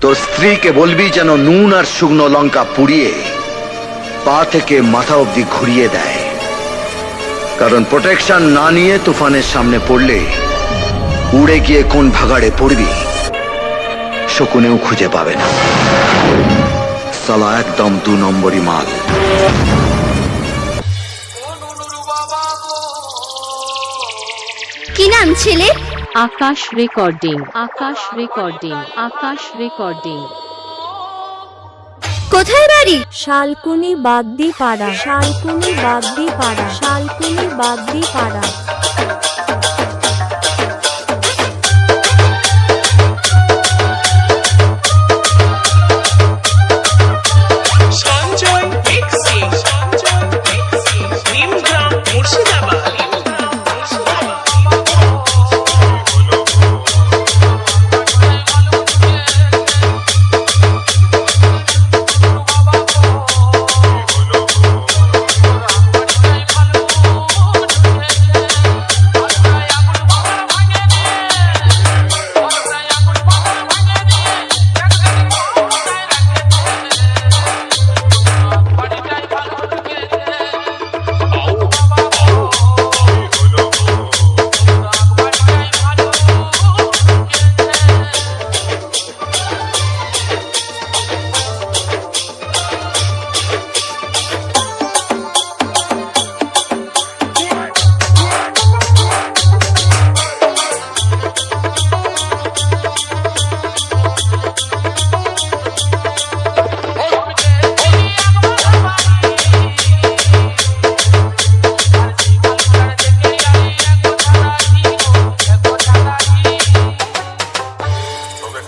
তোর স্ত্রীকে বলবি যেন নুন আর শুকনো লঙ্কা পুড়িয়ে পা থেকে মাথা অবধি ঘুরিয়ে দেয়। কারণ প্রোটেকশন না নিয়ে তুফানের সামনে পড়লে উড়ে গিয়ে কোন ভাগাড়ে পড়বি, শকুনেও খুঁজে পাবে না। সালা একদম দু নম্বরই মাল। কি নাম ছেলে? Akash recording Akash recording Akash recording. কোথায় বাড়ি? শালকুনি বাগদি পাড়া শালকুনি বাগদি পাড়া শালকুনি বাগদি পাড়া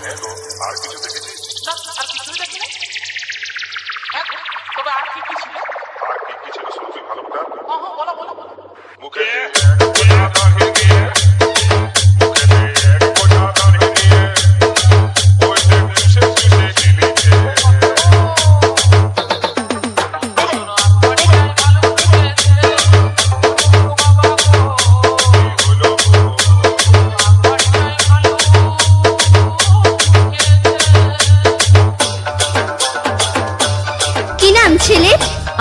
হ্যাঁ গো আর কিছু দেখেছিস? না আর কিছুই দেখি না তবে আর কি কি ছিল? আর কি কি ছিল শুনছি? ভালো কথা হ্যাঁ হ্যাঁ বলো।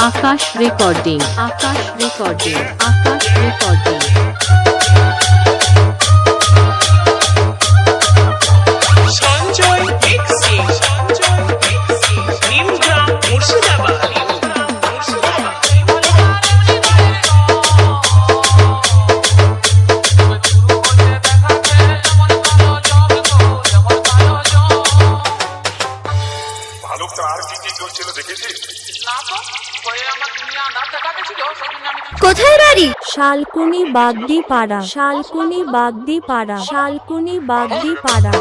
Akash recording Akash recording Akash recording কোথায় বাড়ি? শালকুনি বাগদি পাড়া। শালকুনি বাগদি পাড়া। শালকুনি বাগদি পাড়া।